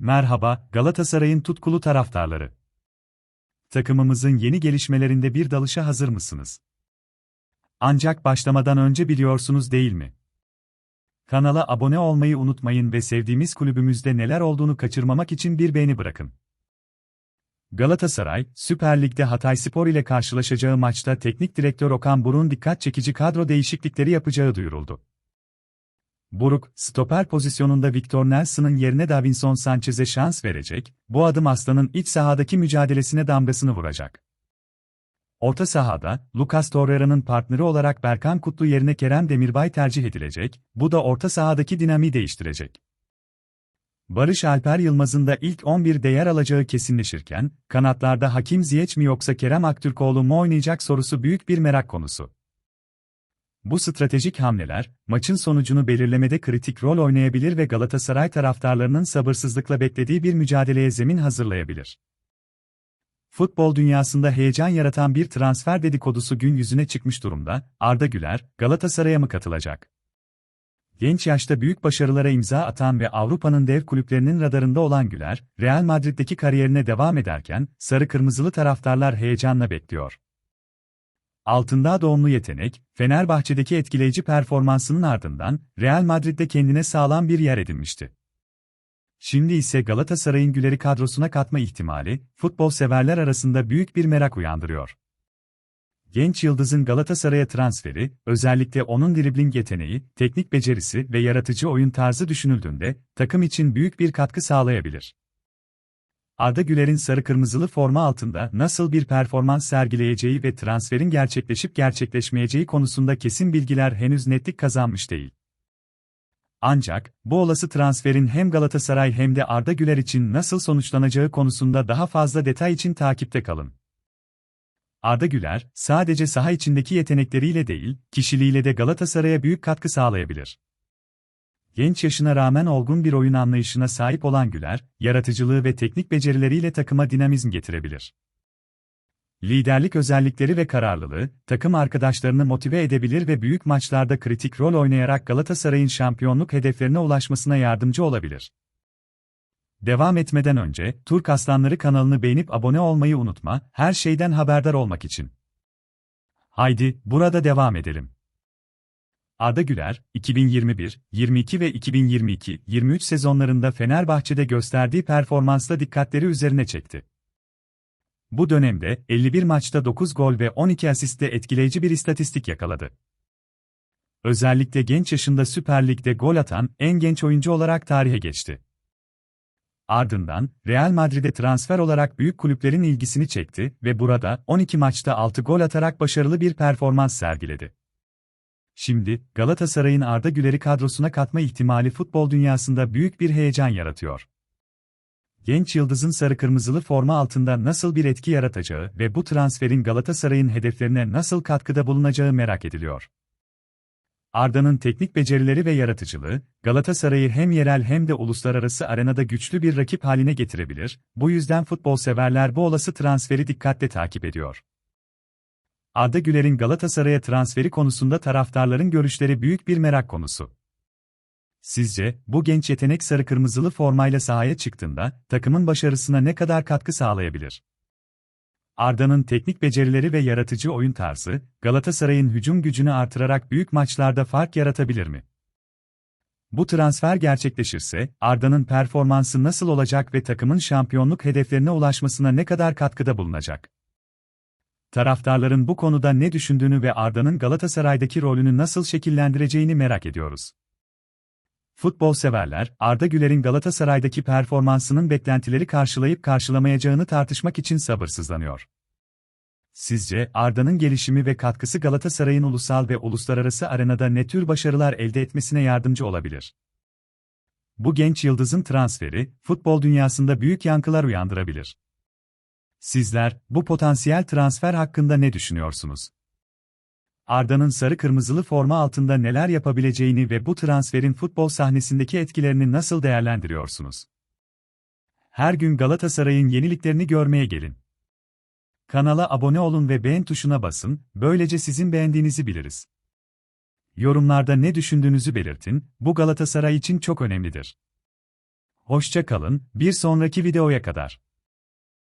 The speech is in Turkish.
Merhaba, Galatasaray'ın tutkulu taraftarları. Takımımızın yeni gelişmelerinde bir dalışa hazır mısınız? Ancak başlamadan önce biliyorsunuz değil mi? Kanala abone olmayı unutmayın ve sevdiğimiz kulübümüzde neler olduğunu kaçırmamak için bir beğeni bırakın. Galatasaray, Süper Lig'de Hatayspor ile karşılaşacağı maçta teknik direktör Okan Buruk'un dikkat çekici kadro değişiklikleri yapacağı duyuruldu. Buruk, stoper pozisyonunda Victor Nelson'ın yerine Davinson Sanchez'e şans verecek, bu adım Aslan'ın iç sahadaki mücadelesine damgasını vuracak. Orta sahada, Lucas Torreira'nın partneri olarak Berkan Kutlu yerine Kerem Demirbay tercih edilecek, bu da orta sahadaki dinamiği değiştirecek. Barış Alper Yılmaz'ın da ilk 11'de yer alacağı kesinleşirken, kanatlarda Hakim Ziyech mi yoksa Kerem Aktürkoğlu mu oynayacak sorusu büyük bir merak konusu. Bu stratejik hamleler, maçın sonucunu belirlemede kritik rol oynayabilir ve Galatasaray taraftarlarının sabırsızlıkla beklediği bir mücadeleye zemin hazırlayabilir. Futbol dünyasında heyecan yaratan bir transfer dedikodusu gün yüzüne çıkmış durumda. Arda Güler, Galatasaray'a mı katılacak? Genç yaşta büyük başarılara imza atan ve Avrupa'nın dev kulüplerinin radarında olan Güler, Real Madrid'deki kariyerine devam ederken, sarı kırmızılı taraftarlar heyecanla bekliyor. Altındağ doğumlu yetenek, Fenerbahçe'deki etkileyici performansının ardından Real Madrid'de kendine sağlam bir yer edinmişti. Şimdi ise Galatasaray'ın Güler'i kadrosuna katma ihtimali, futbol severler arasında büyük bir merak uyandırıyor. Genç yıldızın Galatasaray'a transferi, özellikle onun dribling yeteneği, teknik becerisi ve yaratıcı oyun tarzı düşünüldüğünde, takım için büyük bir katkı sağlayabilir. Arda Güler'in sarı kırmızılı forma altında nasıl bir performans sergileyeceği ve transferin gerçekleşip gerçekleşmeyeceği konusunda kesin bilgiler henüz netlik kazanmış değil. Ancak, bu olası transferin hem Galatasaray hem de Arda Güler için nasıl sonuçlanacağı konusunda daha fazla detay için takipte kalın. Arda Güler, sadece saha içindeki yetenekleriyle değil, kişiliğiyle de Galatasaray'a büyük katkı sağlayabilir. Genç yaşına rağmen olgun bir oyun anlayışına sahip olan Güler, yaratıcılığı ve teknik becerileriyle takıma dinamizm getirebilir. Liderlik özellikleri ve kararlılığı, takım arkadaşlarını motive edebilir ve büyük maçlarda kritik rol oynayarak Galatasaray'ın şampiyonluk hedeflerine ulaşmasına yardımcı olabilir. Devam etmeden önce, Turk Aslanları kanalını beğenip abone olmayı unutma, her şeyden haberdar olmak için. Haydi, burada devam edelim. Arda Güler, 2021, 22 ve 2022-23 sezonlarında Fenerbahçe'de gösterdiği performansla dikkatleri üzerine çekti. Bu dönemde 51 maçta 9 gol ve 12 asistle etkileyici bir istatistik yakaladı. Özellikle genç yaşında Süper Lig'de gol atan en genç oyuncu olarak tarihe geçti. Ardından Real Madrid'e transfer olarak büyük kulüplerin ilgisini çekti ve burada 12 maçta 6 gol atarak başarılı bir performans sergiledi. Şimdi, Galatasaray'ın Arda Güler'i kadrosuna katma ihtimali futbol dünyasında büyük bir heyecan yaratıyor. Genç yıldızın sarı kırmızılı forma altında nasıl bir etki yaratacağı ve bu transferin Galatasaray'ın hedeflerine nasıl katkıda bulunacağı merak ediliyor. Arda'nın teknik becerileri ve yaratıcılığı, Galatasaray'ı hem yerel hem de uluslararası arenada güçlü bir rakip haline getirebilir, bu yüzden futbol severler bu olası transferi dikkatle takip ediyor. Arda Güler'in Galatasaray'a transferi konusunda taraftarların görüşleri büyük bir merak konusu. Sizce, bu genç yetenek sarı kırmızılı formayla sahaya çıktığında, takımın başarısına ne kadar katkı sağlayabilir? Arda'nın teknik becerileri ve yaratıcı oyun tarzı, Galatasaray'ın hücum gücünü artırarak büyük maçlarda fark yaratabilir mi? Bu transfer gerçekleşirse, Arda'nın performansı nasıl olacak ve takımın şampiyonluk hedeflerine ulaşmasına ne kadar katkıda bulunacak? Taraftarların bu konuda ne düşündüğünü ve Arda'nın Galatasaray'daki rolünü nasıl şekillendireceğini merak ediyoruz. Futbol severler, Arda Güler'in Galatasaray'daki performansının beklentileri karşılayıp karşılamayacağını tartışmak için sabırsızlanıyor. Sizce Arda'nın gelişimi ve katkısı Galatasaray'ın ulusal ve uluslararası arenada ne tür başarılar elde etmesine yardımcı olabilir? Bu genç yıldızın transferi, futbol dünyasında büyük yankılar uyandırabilir. Sizler, bu potansiyel transfer hakkında ne düşünüyorsunuz? Arda'nın sarı kırmızılı forma altında neler yapabileceğini ve bu transferin futbol sahnesindeki etkilerini nasıl değerlendiriyorsunuz? Her gün Galatasaray'ın yeniliklerini görmeye gelin. Kanala abone olun ve beğen tuşuna basın, böylece sizin beğendiğinizi biliriz. Yorumlarda ne düşündüğünüzü belirtin, bu Galatasaray için çok önemlidir. Hoşça kalın, bir sonraki videoya kadar.